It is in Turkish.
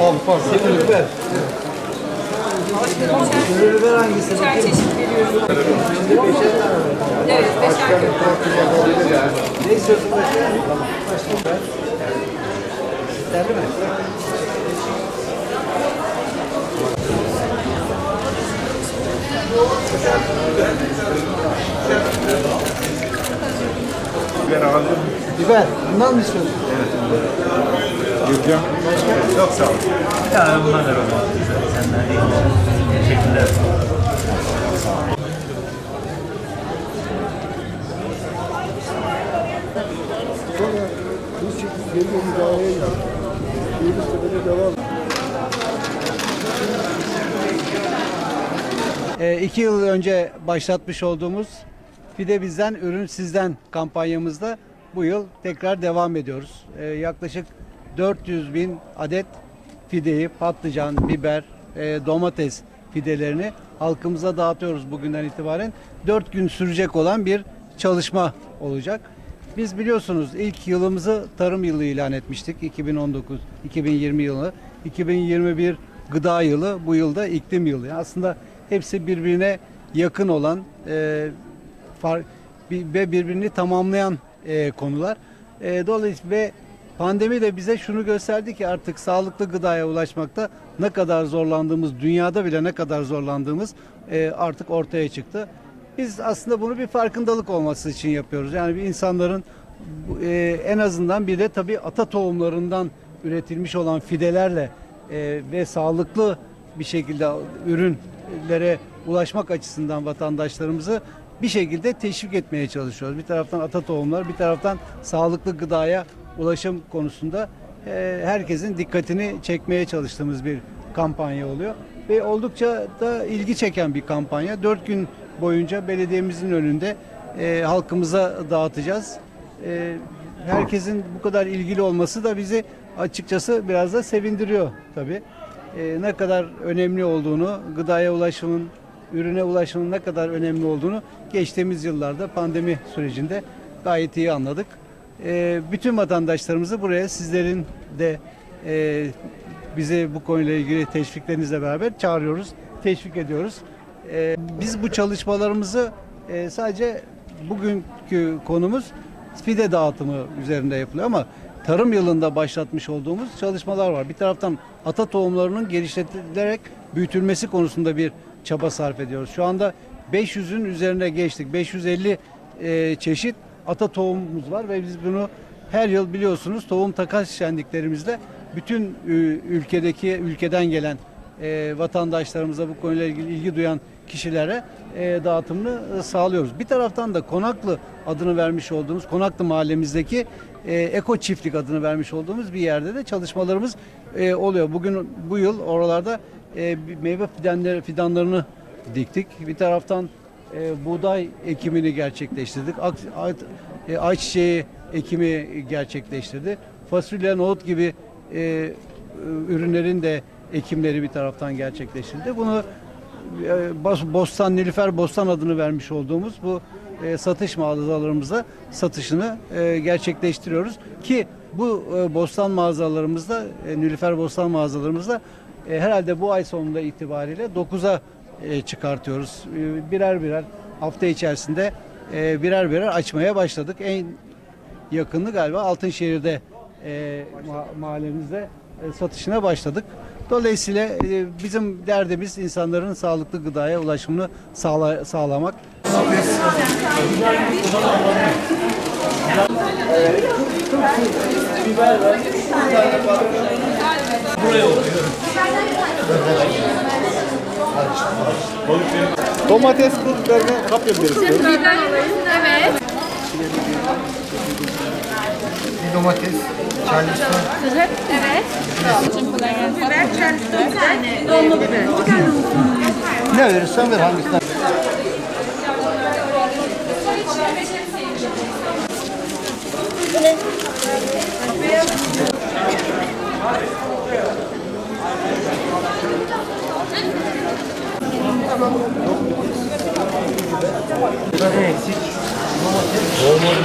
Abi pardon. Sivri biber. Sivri biber hangisi? Beşer çeşit veriyoruz. Evet, beşer. Ne istiyorsun başka? Başka biber. Yeterli mi? Biber. Bundan mı istiyorsun? Gürcan. Çok sağ ol. Ya bunlar da olmaz. Senden iyi. Teşekkürler. E, iki yıl önce başlatmış olduğumuz Fide Bizden Ürün Sizden kampanyamızda bu yıl tekrar devam ediyoruz. E, yaklaşık 400 bin adet fideyi, patlıcan, biber, e, domates fidelerini halkımıza dağıtıyoruz bugünden itibaren. 4 gün sürecek olan bir çalışma olacak. Biz biliyorsunuz ilk yılımızı tarım yılı ilan etmiştik 2019 2020 yılı. 2021 gıda yılı, bu yılda iklim yılı. Yani aslında hepsi birbirine yakın olan e, far- ve birbirini tamamlayan e, konular. E, dolayısıyla ve pandemi de bize şunu gösterdi ki artık sağlıklı gıdaya ulaşmakta ne kadar zorlandığımız, dünyada bile ne kadar zorlandığımız e, artık ortaya çıktı. Biz aslında bunu bir farkındalık olması için yapıyoruz. Yani bir insanların e, en azından bir de tabii ata tohumlarından üretilmiş olan fidelerle e, ve sağlıklı bir şekilde ürünlere ulaşmak açısından vatandaşlarımızı bir şekilde teşvik etmeye çalışıyoruz. Bir taraftan ata tohumlar, bir taraftan sağlıklı gıdaya ulaşım konusunda e, herkesin dikkatini çekmeye çalıştığımız bir kampanya oluyor. Ve oldukça da ilgi çeken bir kampanya. Dört gün boyunca belediyemizin önünde e, halkımıza dağıtacağız. E, herkesin bu kadar ilgili olması da bizi açıkçası biraz da sevindiriyor tabii. E, ne kadar önemli olduğunu, gıdaya ulaşımın, ürüne ulaşımın ne kadar önemli olduğunu geçtiğimiz yıllarda pandemi sürecinde gayet iyi anladık. E, bütün vatandaşlarımızı buraya sizlerin de e, bize bu konuyla ilgili teşviklerinizle beraber çağırıyoruz, teşvik ediyoruz. E, biz bu çalışmalarımızı e, sadece bugünkü konumuz fide dağıtımı üzerinde yapılıyor ama tarım yılında başlatmış olduğumuz çalışmalar var. Bir taraftan ata tohumlarının geliştirilerek büyütülmesi konusunda bir çaba sarf ediyoruz. Şu anda 500'ün üzerine geçtik. 550 e, çeşit ata tohumumuz var ve biz bunu her yıl biliyorsunuz tohum takas şenliklerimizde bütün ülkedeki ülkeden gelen e, vatandaşlarımıza bu konuyla ilgili ilgi duyan kişilere e, dağıtımını e, sağlıyoruz. Bir taraftan da Konaklı adını vermiş olduğumuz Konaklı mahallemizdeki e, Eko Çiftlik adını vermiş olduğumuz bir yerde de çalışmalarımız e, oluyor. Bugün bu yıl oralarda e, meyve fidanları, fidanlarını diktik. Bir taraftan e, buğday ekimini gerçekleştirdik. Ak, ay- e, ayçiçeği ekimi gerçekleştirdi. Fasulye, nohut gibi e, ürünlerin de ekimleri bir taraftan gerçekleştirildi. Bunu Bostan Nilüfer Bostan adını vermiş olduğumuz bu e, satış mağazalarımızda satışını e, gerçekleştiriyoruz ki bu e, bostan mağazalarımızda e, Nilüfer Bostan mağazalarımızda e, herhalde bu ay sonunda itibariyle 9'a e, çıkartıyoruz. E, birer birer hafta içerisinde e, birer birer açmaya başladık. En yakını galiba Altınşehir'de e, ma- mahallemizde e, satışına başladık. Dolayısıyla e, bizim derdimiz insanların sağlıklı gıdaya ulaşımını sağla- sağlamak. Domates kurtlarını kapya alayım. Evet domates, charleston. Evet. Biber, charleston tane. Dolma biber. Ne verirsen ver hangisinden. Eksik. Olmadı.